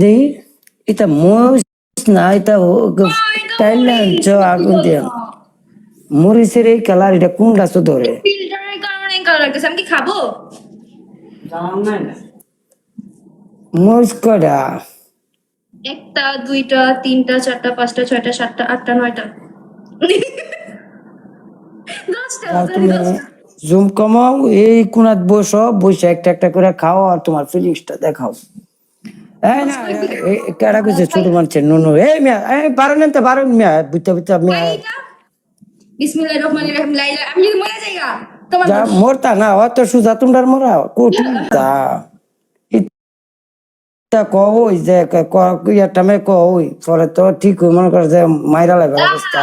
দেখি এটা মরিচ না এটা টাইলে আনছ আগুন দিয়ে। মরিচের এই কালার এটা কোন গাছ ধরে? ফিল্টারের কারণে এই কালার লাগতেছে আমি কি খাব? মরিচ কয়টা? একটা দুইটা তিনটা চারটা পাঁচটা ছয়টা সাতটা আটটা নয়টা। দশটা। জুম কমাও এই কোনাত বসো বসে একটা একটা করে খাও আর তোমার ফিলিংসটা দেখাও। এই না এই কেডা কইছে ছোট মানুষের নুনু? এই মিয়া এই পারো না তো পারো মিয়া বুঝতে বুঝতে মিয়া। বিসমিল্লাহির রহমানির রহিম লাইলা আমি যদি মরে যাই তোমার মরতা না অত সুজা তোমরা মরা কোটি তা। ইটা কই যে ইয়াটা মে কই পরে তো ঠিক মনে করে যে মাইরা লাগবে অবস্থা।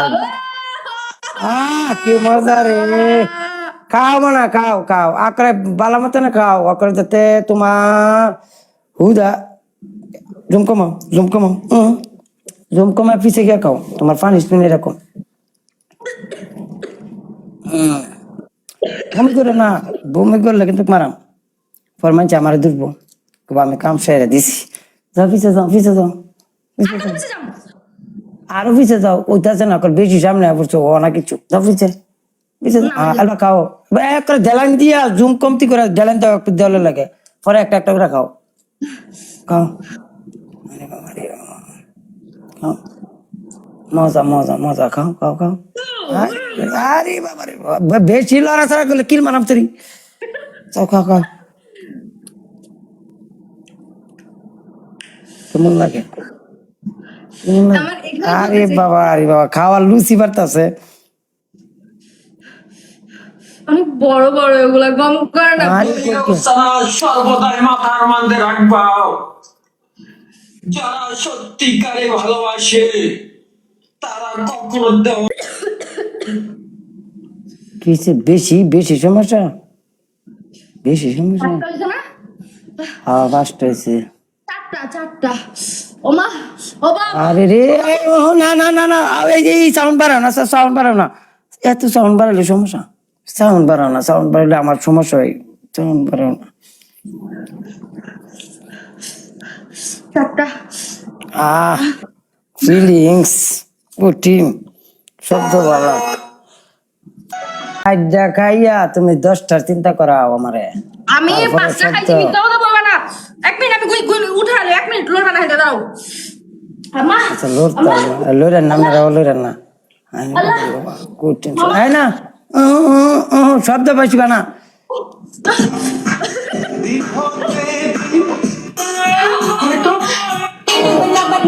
কি মজা রে। খাও মানে খাও খাও। আকরে বালা মতো না খাও। আকরে যাতে তোমার হুদা জুম কমাও জুম কমাও হুম জুম কমায় পিছে গিয়ে খাও। তোমার পানিশমেন্ট এরকম। বমি করে না বমি করলে কিন্তু মারাম। পর মানছে আমার দুর্বো আমি কাম সেরে দিছি। যাও পিছে যাও পিছে যাও। আরও পিছে যাও। ওইটাছে না বেশি সামনে পড়ছো ও না কিছু। যাও পিছে। পিছে যাও। আ- আলবা খাও। এক করে ঢেলান দিয়া জুম কমতি করে ঢেলান দাও একটু দেওয়ালে লাগে। পরে একটা একটা করে খাও। খাও। মজা মজা মজা। খাও খাও খাও। আরে বাবা রে বেশি লড়াচড়া করলে কিল মানাম তরি। খাও খাও খাও। কেমন লাগে? আরে বাবা আরে বাবা। খাওয়ার লুচি বাড়তাছে। অনেক বড় বড় এগুলা গম করে না। সর্বদাই মাথার মধ্যে রাখবা যারা সত্যিকারে ভালোবাসে তারা কখনো দেও কিসে বেশি বেশি সমস্যা? বেশি সমস্যা? হ্যাঁ পাঁচটা হয়েছে। আরে রে ও, না না না না এই এই সাউন্ড বাড়াও না সাউন্ড বাড়াও না। এত সাউন্ড বাড়ালে সমস্যা? সাউন্ড বাড়াও না সাউন্ড বাড়ালে আমার সমস্যা হয়। সাউন্ড বাড়াও না। আহ ফিলিংস প্রোটিন শব্দ খাইয়া খাইয়া তুমি দশটার চিন্তা করাও আমারে। আমি পাঁচটা। খাইছি মিথ্যা কথা বলবা না। এক মিনিট আমি গুই গুই উঠালে এক মিনিট লড়বা না হেঁটে দাও আমা আচ্ছা লড়তে লড়েন না মেরা লড়েন না। কঠিন আয় না। শব্দ পাইছি না।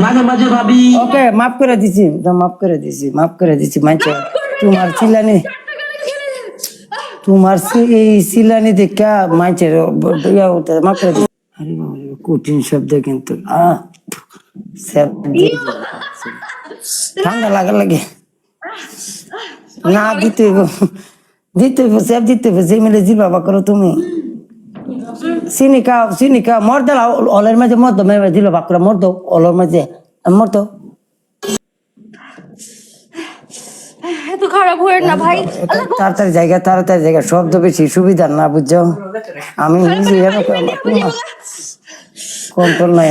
মাঝে মাঝে ভাবি। ওকে মাফ করে দিছি মাফ করে দিছি মাফ করে দিছি মানছে তোমার চিলানি তোমার সি- এই সিলানি দেখা উঠে মাফ করে দিছি। আরে কঠিন শব্দ কিন্তু আহ ঠান্ডা লাগা লাগে। না দিতে। দিতে স্যাপ দিতে যে মিলে জি বাবা করো তুমি। চিনি খাও মর দিলা অলের মাঝে মর দো মেয়ে দিল বাকুরা মর দো অলের মাঝে। মর দো এত খারাপ হয়ে না ভাই। তাড়াতাড়ি জায়গা তাড়াতাড়ি জায়গা শব্দ বেশি সুবিধা না বুঝছ? আমি নিজে এরকম কন্ট্রোল নাই।